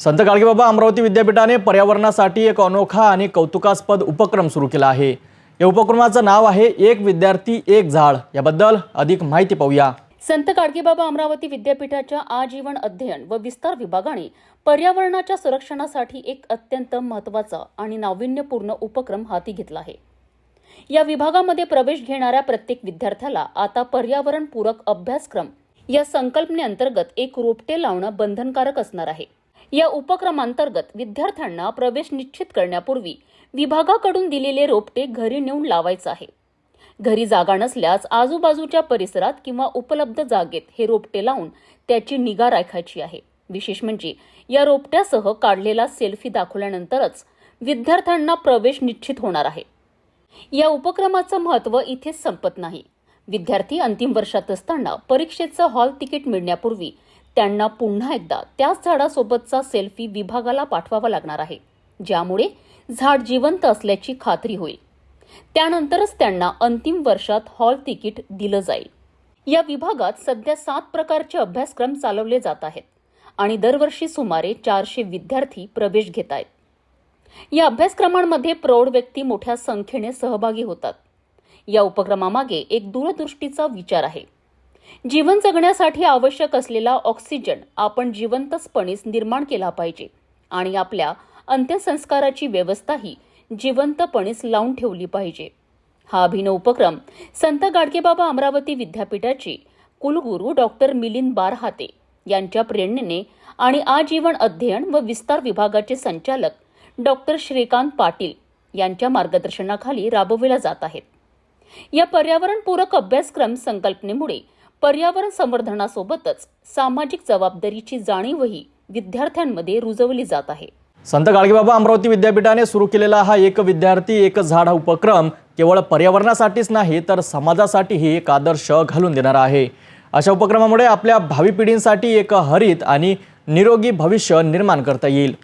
संत गाडगेबाबा अमरावती विद्यापीठाने पर्यावरणासाठी एक अनोखा आणि कौतुकास्पद उपक्रम सुरू केला आहे. या उपक्रमाचं नाव आहे एक विद्यार्थी एक झाड. याबद्दल अधिक माहिती पाहूया. संत गाडगेबाबा अमरावती विद्यापीठाच्या आजीवन अध्ययन व विस्तार विभागाने पर्यावरणाच्या संरक्षणासाठी एक अत्यंत महत्त्वाचा आणि नाविन्यपूर्ण उपक्रम हाती घेतला आहे. या विभागामध्ये प्रवेश घेणाऱ्या प्रत्येक विद्यार्थ्याला आता पर्यावरणपूरक अभ्यासक्रम या संकल्पनेअंतर्गत एक रोपटे लावणं बंधनकारक असणार आहे. या उपक्रमांतर्गत विद्यार्थ्यांना प्रवेश निश्चित करण्यापूर्वी विभागाकडून दिलेले रोपटे घरी नेऊन लावायचं आहे. घरी जागा नसल्यास आजूबाजूच्या परिसरात किंवा उपलब्ध जागेत हे रोपटे लावून त्याची निगा राखायची आहे. विशेष म्हणजे या रोपट्यासह काढलेला सेल्फी दाखवल्यानंतरच विद्यार्थ्यांना प्रवेश निश्चित होणार आहे. या उपक्रमाचं महत्त्व इथेच संपत नाही. विद्यार्थी अंतिम वर्षात असताना परीक्षेचं हॉल तिकीट मिळण्यापूर्वी त्यांना पुन्हा एकदा त्याच झाडासोबतचा सेल्फी विभागाला पाठवावा लागणार आहे ज्यामुळे झाड जिवंत असल्याची खात्री होईल. त्यानंतरच त्यांना अंतिम वर्षात हॉल तिकीट दिलं जाईल. या विभागात सध्या सात प्रकारचे अभ्यासक्रम चालवले जात आहेत आणि दरवर्षी सुमारे चारशे विद्यार्थी प्रवेश घेत आहेत. या अभ्यासक्रमांमध्ये प्रौढ व्यक्ती मोठ्या संख्येने सहभागी होतात. या उपक्रमामागे एक दूरदृष्टीचा विचार आहे. जीवन जगण्यासाठी आवश्यक असलेला ऑक्सिजन आपण जिवंतपणेच निर्माण केला पाहिजे आणि आपल्या अंत्यसंस्काराची व्यवस्थाही जिवंतपणेच लावून ठेवली पाहिजे. हा अभिनव उपक्रम संत गाडगेबाबा अमरावती विद्यापीठाचे कुलगुरू डॉक्टर मिलिंद बारहाते यांच्या प्रेरणेने आणि आजीवन अध्ययन व विस्तार विभागाचे संचालक डॉक्टर श्रीकांत पाटील यांच्या मार्गदर्शनाखाली राबविला जात आहेत या पर्यावरणपूरक अभ्यासक्रम संकल्पनेमुळे पर्यावरण संवर्धनासोबतच सामाजिक जबाबदारीची जाणीवही विद्यार्थ्यांमध्ये रुजवली जात आहे. संत गाडगेबाबा अमरावती विद्यापीठाने सुरू केलेला हा एक विद्यार्थी एक झाड हा उपक्रम केवळ पर्यावरणासाठीच नाही तर समाजासाठीही एक आदर्श घालून देणारा आहे. अशा उपक्रमामुळे आपल्या भावी पिढींसाठी एक हरित आणि निरोगी भविष्य निर्माण करता येईल.